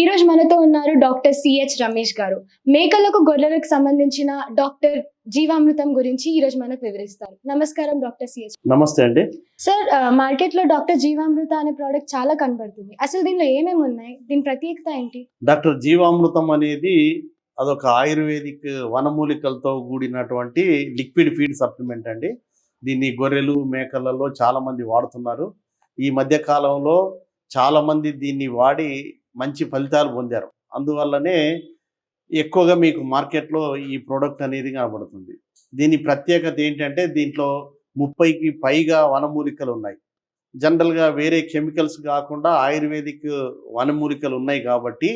ఈ రోజు మనతో ఉన్నారు డాక్టర్ సిహెచ్ రమేష్ గారు. మేకలకు గొర్రెలకు సంబంధించిన డాక్టర్ జీవామృతం గురించి ఈ రోజు మనకు వివరిస్తారు. నమస్కారం డాక్టర్ సిహెచ్ నమస్తే అండి. సార్ మార్కెట్లో డాక్టర్ జీవామృత అనే ప్రోడక్ట్ చాలా కనబడుతుంది. అసలు దీనిలో ఏమేమి ఉన్నాయి? దీని ప్రత్యేకత ఏంటి? డాక్టర్ జీవామృతం అనేది అదొక ఆయుర్వేదిక్ వనమూలికలతో కూడినటువంటి లిక్విడ్ ఫీడ్ సప్లిమెంట్ అండి. దీన్ని గొర్రెలు మేకలలో చాలా మంది వాడుతున్నారు. ఈ మధ్య కాలంలో చాలా మంది దీన్ని వాడి మంచి ఫలితాలు పొందారు. అందువల్లనే ఎక్కువగా మీకు మార్కెట్లో ఈ ప్రోడక్ట్ అనేది కనబడుతుంది. దీని ప్రత్యేకత ఏంటంటే దీంట్లో ముప్పైకి పైగా వనమూలికలు ఉన్నాయి. జనరల్గా వేరే కెమికల్స్ కాకుండా ఆయుర్వేదిక్ వనమూలికలు ఉన్నాయి కాబట్టి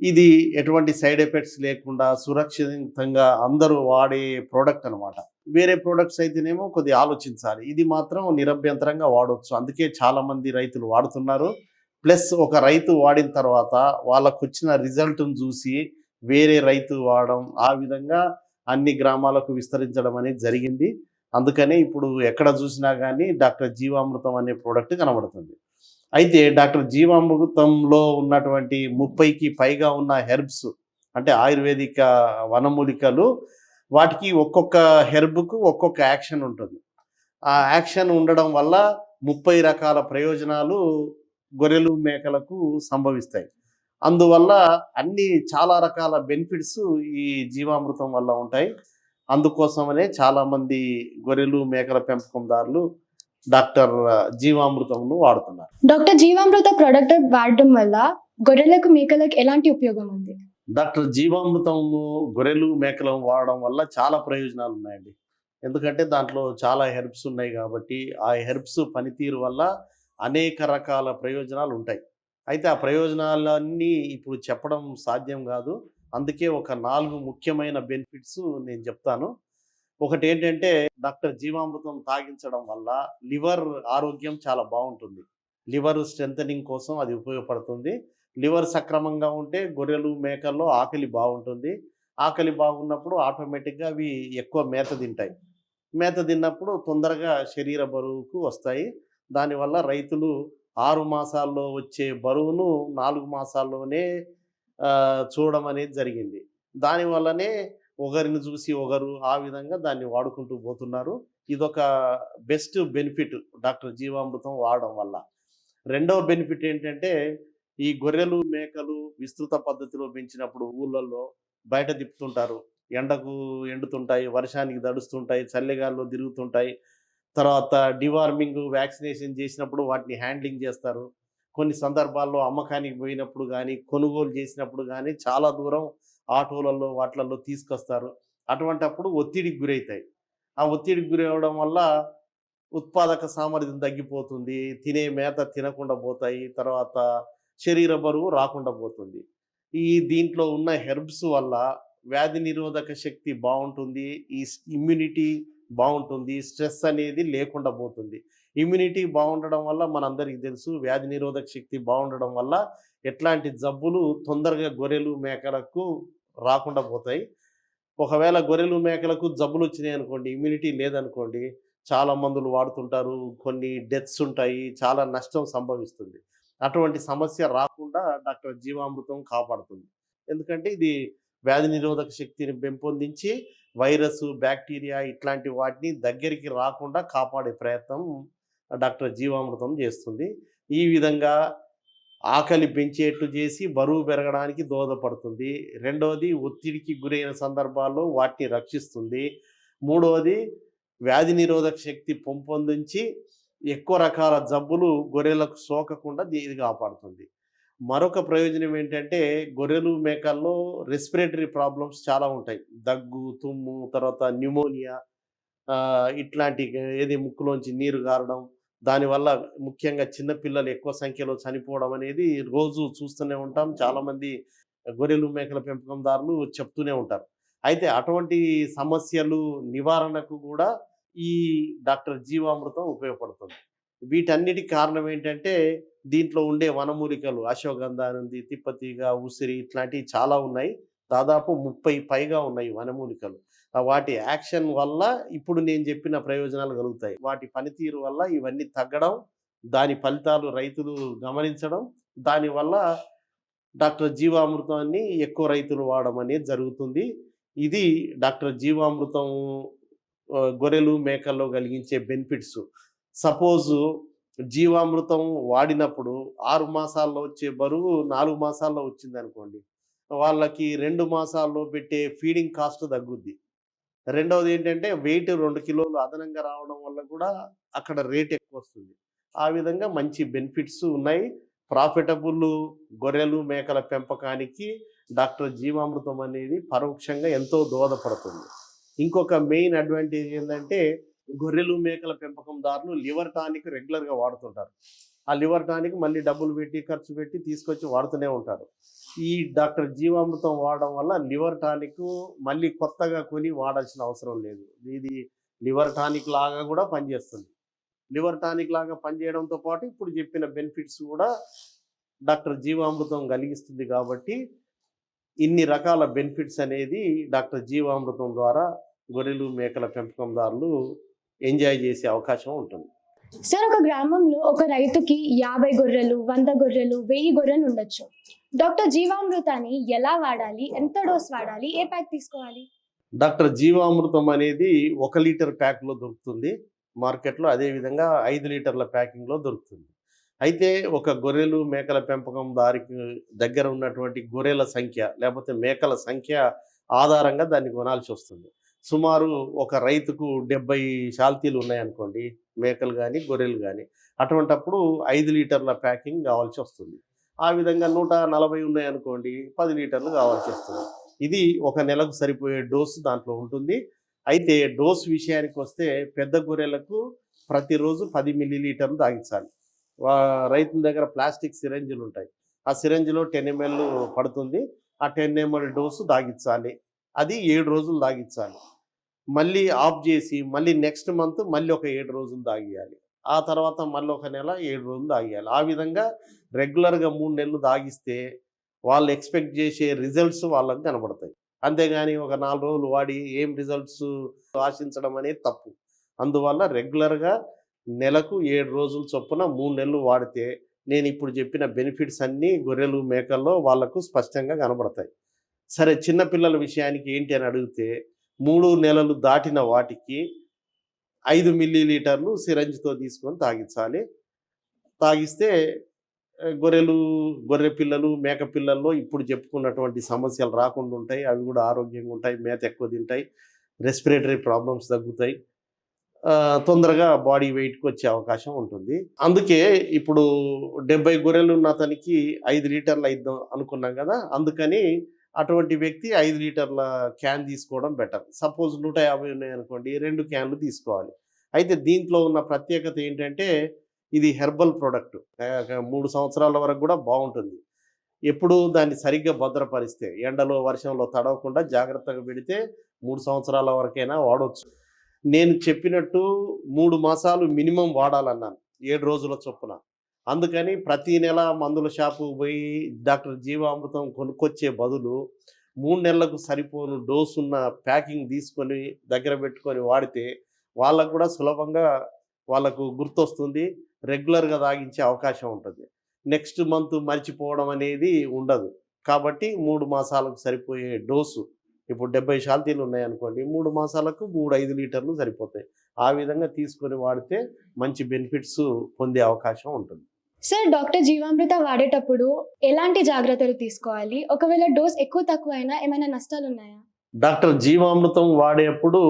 ఇది ఎటువంటి సైడ్ ఎఫెక్ట్స్ లేకుండా సురక్షితంగా అందరూ వాడే ప్రోడక్ట్ అనమాట వేరే ప్రోడక్ట్స్ అయితేనేమో కొద్దిగా ఆలోచించాలి. ఇది మాత్రం నిరభ్యంతరంగా వాడవచ్చు అందుకే చాలామంది రైతులు వాడుతున్నారు. ప్లస్ ఒక రైతు వాడిన తర్వాత వాళ్ళకు వచ్చిన రిజల్ట్ను చూసి వేరే రైతు వాడడం ఆ విధంగా అన్ని గ్రామాలకు విస్తరించడం అనేది జరిగింది. అందుకనే ఇప్పుడు ఎక్కడ చూసినా కానీ డాక్టర్ జీవామృతం అనే ప్రోడక్ట్ కనబడుతుంది. అయితే డాక్టర్ జీవామృతంలో ఉన్నటువంటి ముప్పైకి పైగా ఉన్న హెర్బ్స్ అంటే ఆయుర్వేదిక వనమూలికలు వాటికి ఒక్కొక్క హెర్బ్కు ఒక్కొక్క యాక్షన్ ఉంటుంది. ఆ యాక్షన్ ఉండడం వల్ల ముప్పై రకాల ప్రయోజనాలు గొర్రెలు మేకలకు సంభవిస్తాయి. అందువల్ల అన్ని చాలా రకాల బెనిఫిట్స్ ఈ జీవామృతం వల్ల ఉంటాయి. అందుకోసమనే చాలా మంది గొర్రెలు మేకల పెంపకందారులు డాక్టర్ జీవామృతంను వాడుతున్నారు. డాక్టర్ జీవామృత ప్రోడక్ట్ వాడడం వల్ల గొర్రెలకు మేకలకు ఎలాంటి ఉపయోగం ఉంది? డాక్టర్ జీవామృతము గొర్రెలు మేకలను వాడడం వల్ల చాలా ప్రయోజనాలు ఉన్నాయండి. ఎందుకంటే దాంట్లో చాలా హెర్బ్స్ ఉన్నాయి కాబట్టి ఆ హెర్బ్స్ పనితీరు వల్ల అనేక రకాల ప్రయోజనాలు ఉంటాయి అయితే ఆ ప్రయోజనాలన్నీ ఇప్పుడు చెప్పడం సాధ్యం కాదు. అందుకే ఒక నాలుగు ముఖ్యమైన బెనిఫిట్స్ నేను చెప్తాను. ఒకటి ఏంటంటే డాక్టర్ జీవామృతం తాగించడం వల్ల లివర్ ఆరోగ్యం చాలా బాగుంటుంది. లివర్ స్ట్రెంథనింగ్ కోసం అది ఉపయోగపడుతుంది. లివర్ సక్రమంగా ఉంటే గొర్రెలు మేకల్లో ఆకలి బాగుంటుంది. ఆకలి బాగున్నప్పుడు ఆటోమేటిక్గా అవి ఎక్కువ మేత తింటాయి. మేత తిన్నప్పుడు తొందరగా శరీర బరువుకు వస్తాయి. దానివల్ల రైతులు ఆరు మాసాల్లో వచ్చే బరువును నాలుగు మాసాల్లోనే చూడడం అనేది జరిగింది. దానివల్లనే ఒకరిని చూసి ఒకరు ఆ విధంగా దాన్ని వాడుకుంటూ పోతున్నారు. ఇదొక బెస్ట్ బెనిఫిట్ డాక్టర్ జీవామృతం వాడడం వల్ల. రెండవ బెనిఫిట్ ఏంటంటే ఈ గొర్రెలు మేకలు విస్తృత పద్ధతిలో పెంచినప్పుడు ఊళ్ళల్లో బయట తిప్పుతుంటారు. ఎండకు ఎండుతుంటాయి వర్షానికి దడుస్తుంటాయి చల్లగాల్లో తిరుగుతుంటాయి. తర్వాత డివార్మింగ్ వ్యాక్సినేషన్ చేసినప్పుడు వాటిని హ్యాండ్లింగ్ చేస్తారు. కొన్ని సందర్భాల్లో అమ్మకానికి పోయినప్పుడు కానీ కొనుగోలు చేసినప్పుడు కానీ చాలా దూరం ఆటోలలో వాటిలలో తీసుకొస్తారు. అటువంటప్పుడు ఒత్తిడికి గురవుతాయి. ఆ ఒత్తిడికి గురవడం వల్ల ఉత్పాదక సామర్థ్యం తగ్గిపోతుంది. తినే మేత తినకుండా పోతాయి. తర్వాత శరీర బరువు రాకుండా పోతుంది. ఈ దీంట్లో ఉన్న హెర్బ్స్ వల్ల వ్యాధి నిరోధక శక్తి బాగుంటుంది. ఈ ఇమ్యూనిటీ బాగుంటుంది. స్ట్రెస్ అనేది లేకుండా పోతుంది. ఇమ్యూనిటీ బాగుండడం వల్ల మనందరికీ తెలుసు వ్యాధి నిరోధక శక్తి బాగుండడం వల్ల ఎట్లాంటి జబ్బులు తొందరగా గొర్రెలు మేకలకు రాకుండా పోతాయి. ఒకవేళ గొర్రెలు మేకలకు జబ్బులు వచ్చినాయి అనుకోండి ఇమ్యూనిటీ లేదనుకోండి చాలా మందులు వాడుతుంటారు. కొన్ని డెత్స్ ఉంటాయి చాలా నష్టం సంభవిస్తుంది. అటువంటి సమస్య రాకుండా డాక్టర్ జీవామృతం కాపాడుతుంది. ఎందుకంటే ఇది వ్యాధి నిరోధక శక్తిని పెంపొందించి వైరస్ బ్యాక్టీరియా ఇట్లాంటి వాటిని దగ్గరికి రాకుండా కాపాడే ప్రయత్నం డాక్టర్ జీవామృతం చేస్తుంది. ఈ విధంగా ఆకలి పెంచేట్టు చేసి బరువు పెరగడానికి దోహదపడుతుంది. రెండవది ఒత్తిడికి గురైన సందర్భాల్లో వాటిని రక్షిస్తుంది. మూడవది వ్యాధి నిరోధక శక్తి పెంపొందించి ఎక్కువ రకాల జబ్బులు గొర్రెలకు సోకకుండా దీ- ఇది కాపాడుతుంది. మరొక ప్రయోజనం ఏంటంటే గొర్రెలు మేకల్లో రెస్పిరేటరీ ప్రాబ్లమ్స్ చాలా ఉంటాయి. దగ్గు తుమ్ము తర్వాత న్యూమోనియా ఇట్లాంటి ఏది ముక్కులోంచి నీరు గారడం దానివల్ల ముఖ్యంగా చిన్నపిల్లలు ఎక్కువ సంఖ్యలో చనిపోవడం అనేది రోజు చూస్తూనే ఉంటాం. చాలామంది గొర్రెలు మేకల పెంపకందారులు చెప్తూనే ఉంటారు. అయితే అటువంటి సమస్యలు నివారణకు కూడా ఈ డాక్టర్ జీవామృతం ఉపయోగపడుతుంది. వీటన్నిటి కారణం ఏంటంటే దీంట్లో ఉండే వనమూలికలు అశ్వగంధ ఉంది తిప్పతీగ ఉసిరి ఇట్లాంటివి చాలా ఉన్నాయి. దాదాపు ముప్పై పైగా ఉన్నాయి వనమూలికలు. వాటి యాక్షన్ వల్ల ఇప్పుడు నేను చెప్పిన ప్రయోజనాలు కలుగుతాయి. వాటి పనితీరు వల్ల ఇవన్నీ తగ్గడం దాని ఫలితాలు రైతులు గమనించడం దానివల్ల డాక్టర్ జీవామృతాన్ని ఎక్కువ రైతులు వాడడం అనేది జరుగుతుంది. ఇది డాక్టర్ జీవామృతం గొర్రెలు మేకల్లో కలిగించే బెనిఫిట్స్. సపోజు జీవామృతం వాడినప్పుడు ఆరు మాసాల్లో వచ్చే బరువు నాలుగు మాసాల్లో వచ్చింది అనుకోండి వాళ్ళకి రెండు మాసాల్లో పెట్టే ఫీడింగ్ కాస్ట్ తగ్గుద్ది. రెండవది ఏంటంటే వెయిట్ రెండు కిలోలు అదనంగా రావడం వల్ల కూడా అక్కడ రేట్ ఎక్కువ వస్తుంది. ఆ విధంగా మంచి బెనిఫిట్స్ ఉన్నాయి. ప్రాఫిటబుల్ గొర్రెలు మేకల పెంపకానికి డాక్టర్ జీవామృతం అనేది పరోక్షంగా ఎంతో దోహదపడుతుంది. ఇంకొక మెయిన్ అడ్వాంటేజ్ ఏంటంటే గొర్రెలు మేకల పెంపకందారులు లివర్ టానిక్ రెగ్యులర్గా వాడుతుంటారు. ఆ లివర్ టానిక్ మళ్ళీ డబ్బులు పెట్టి ఖర్చు పెట్టి తీసుకొచ్చి వాడుతూనే ఉంటారు. ఈ డాక్టర్ జీవామృతం వాడడం వల్ల లివర్ టానిక్ మళ్ళీ కొత్తగా కొని వాడాల్సిన అవసరం లేదు. ఇది లివర్ టానిక్ లాగా కూడా పనిచేస్తుంది. లివర్ టానిక్ లాగా పనిచేయడంతో పాటు ఇప్పుడు చెప్పిన బెనిఫిట్స్ కూడా డాక్టర్ జీవామృతం కలిగిస్తుంది కాబట్టి ఇన్ని రకాల బెనిఫిట్స్ అనేది డాక్టర్ జీవామృతం ద్వారా గొర్రెలు మేకల పెంపకందారులు ఎంజాయ్ చేసే అవకాశం ఉంటుంది. సార్ ఒక గ్రామంలో ఒక రైతుకి యాభై గొర్రెలు వంద గొర్రెలు వెయ్యి గొర్రెలు ఉండొచ్చు. డాక్టర్ జీవామృతాన్ని ఎలా వాడాలి? ఎంత డోస్ వాడాలి? ఏ ప్యాక్ తీసుకోవాలి? డాక్టర్ జీవామృతం అనేది ఒక లీటర్ ప్యాక్లో దొరుకుతుంది. మార్కెట్లో అదేవిధంగా ఐదు లీటర్ల ప్యాకింగ్లో దొరుకుతుంది. అయితే ఒక గొర్రెలు మేకల పెంపకం దారికి దగ్గర ఉన్నటువంటి గొర్రెల సంఖ్య లేకపోతే మేకల సంఖ్య ఆధారంగా దాన్ని కొనాల్సి వస్తుంది. సుమారు ఒక రైతుకు డెబ్బై శాల్తీలు ఉన్నాయనుకోండి మేకలు కానీ గొర్రెలు కానీ అటువంటప్పుడు ఐదు లీటర్ల ప్యాకింగ్ కావాల్సి వస్తుంది. ఆ విధంగా నూట నలభై ఉన్నాయనుకోండి పది లీటర్లు కావాల్సి వస్తుంది. ఇది ఒక నెలకు సరిపోయే డోసు దాంట్లో ఉంటుంది. అయితే డోస్ విషయానికి వస్తే పెద్ద గొర్రెలకు ప్రతిరోజు పది మిల్లీ లీటర్లు తాగించాలి. రైతుల దగ్గర ప్లాస్టిక్ సిరంజులు ఉంటాయి. ఆ సిరంజిలో టెన్ ఎంఎల్ పడుతుంది. ఆ టెన్ ఎంఎల్ డోసు తాగించాలి. అది ఏడు రోజులు తాగించాలి. మళ్ళీ ఆఫ్ చేసి మళ్ళీ నెక్స్ట్ మంత్ మళ్ళీ ఒక ఏడు రోజులు దాగియాలి ఆ తర్వాత మళ్ళీ ఒక నెల ఏడు రోజులు దాగియాలి ఆ విధంగా రెగ్యులర్గా మూడు నెలలు తాగిస్తే వాళ్ళు ఎక్స్పెక్ట్ చేసే రిజల్ట్స్ వాళ్ళకి కనబడతాయి. అంతేగాని ఒక నాలుగు రోజులు వాడి ఏం రిజల్ట్స్ ఆశించడం అనేది తప్పు. అందువల్ల రెగ్యులర్గా నెలకు ఏడు రోజుల చొప్పున మూడు నెలలు వాడితే నేను ఇప్పుడు చెప్పిన బెనిఫిట్స్ అన్నీ గొర్రెలు మేకల్లో వాళ్ళకు స్పష్టంగా కనబడతాయి. సరే చిన్నపిల్లల విషయానికి ఏంటి అని అడిగితే మూడు నెలలు దాటిన వాటికి ఐదు మిల్లీ లీటర్లు సిరంజితో తీసుకొని తాగించాలి. తాగిస్తే గొర్రెలు గొర్రె పిల్లలు మేక పిల్లల్లో ఇప్పుడు చెప్పుకున్నటువంటి సమస్యలు రాకుండా ఉంటాయి. అవి కూడా ఆరోగ్యంగా ఉంటాయి మేత ఎక్కువ తింటాయి రెస్పిరేటరీ ప్రాబ్లమ్స్ తగ్గుతాయి. తొందరగా బాడీ వెయిట్కి వచ్చే అవకాశం ఉంటుంది. అందుకే ఇప్పుడు డెబ్బై గొర్రెలు ఉన్న అతనికి ఐదు లీటర్లు అయిద్దాం అనుకున్నాం కదా అందుకని అటువంటి వ్యక్తి ఐదు లీటర్ల క్యాన్ తీసుకోవడం బెటర్. సపోజ్ నూట యాభై ఉన్నాయి అనుకోండి రెండు క్యాన్లు తీసుకోవాలి. అయితే దీంట్లో ఉన్న ప్రత్యేకత ఏంటంటే ఇది హెర్బల్ ప్రోడక్ట్. మూడు సంవత్సరాల వరకు కూడా బాగుంటుంది. ఎప్పుడు దాన్ని సరిగ్గా భద్రపరిస్తే ఎండలో వర్షంలో తడవకుండా జాగ్రత్తగా పెడితే మూడు సంవత్సరాల వరకైనా వాడవచ్చు నేను చెప్పినట్టు మూడు మాసాలు మినిమం వాడాలన్నాను ఏడు రోజుల చొప్పున. అందుకని ప్రతి నెల మందుల షాపు పోయి డాక్టర్ జీవామృతం కొనుక్కొచ్చే బదులు మూడు నెలలకు సరిపోను డోస్ ఉన్న ప్యాకింగ్ తీసుకొని దగ్గర పెట్టుకొని వాడితే వాళ్ళకు కూడా సులభంగా వాళ్ళకు గుర్తొస్తుంది రెగ్యులర్గా తాగించే అవకాశం ఉంటుంది. నెక్స్ట్ మంత్ మర్చిపోవడం అనేది ఉండదు. కాబట్టి మూడు మాసాలకు సరిపోయే డోసు ఇప్పుడు డెబ్బై శాల్తీలు ఉన్నాయనుకోండి మూడు మాసాలకు మూడు ఐదు లీటర్లు సరిపోతాయి. ఆ విధంగా తీసుకొని వాడితే మంచి బెనిఫిట్స్ పొందే అవకాశం ఉంటుంది. సార్ డాక్టర్ జీవామృత వాడేటప్పుడు ఎలాంటి జాగ్రత్తలు తీసుకోవాలి? ఒకవేళ డోస్ ఎక్కువ తక్కువ అయినా ఏమైనా నష్టాలు ఉన్నాయా డాక్టర్ జీవామృతం వాడేప్పుడు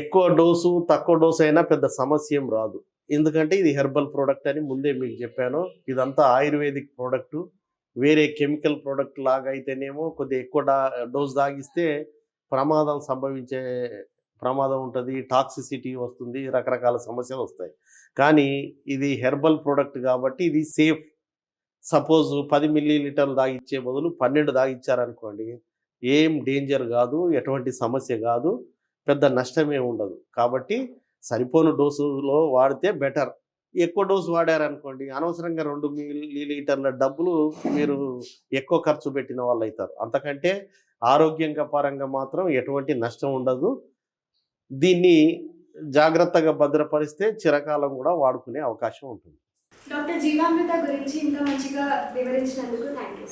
ఎక్కువ డోసు తక్కువ డోసు అయినా పెద్ద సమస్య ఏం రాదు. ఎందుకంటే ఇది హెర్బల్ ప్రోడక్ట్ అని ముందే మీకు చెప్పాను. ఇదంతా ఆయుర్వేదిక్ ప్రోడక్ట్. వేరే కెమికల్ ప్రోడక్ట్ లాగా అయితేనేమో కొద్దిగా ఎక్కువ డోస్ తాగిస్తే ప్రమాదం సంభవించే ప్రమాదం ఉంటుంది టాక్సిసిటీ వస్తుంది రకరకాల సమస్యలు వస్తాయి. కానీ ఇది హెర్బల్ ప్రోడక్ట్ కాబట్టి ఇది సేఫ్ సపోజ్ పది మిల్లీ లీటర్లు దాగిచ్చే బదులు పన్నెండు దాగిచ్చారనుకోండి ఏం డేంజర్ కాదు ఎటువంటి సమస్య కాదు పెద్ద నష్టమే ఉండదు. కాబట్టి సరిపోను డోసులో వాడితే బెటర్ ఎక్కువ డోసు వాడారనుకోండి అనవసరంగా రెండు మిల్లీ లీటర్ల డబ్బులు మీరు ఎక్కువ ఖర్చు పెట్టిన వాళ్ళు అవుతారు అంతకంటే ఆరోగ్యంగా పరంగా మాత్రం ఎటువంటి నష్టం ఉండదు. దీన్ని జాగ్రత్తగా భద్రపరిస్తే చిరకాలం కూడా వాడుకునే అవకాశం ఉంటుంది. డాక్టర్ జీవామృత గురించి ఇంత మంచిగా వివరించినందుకు థ్యాంక్ యూ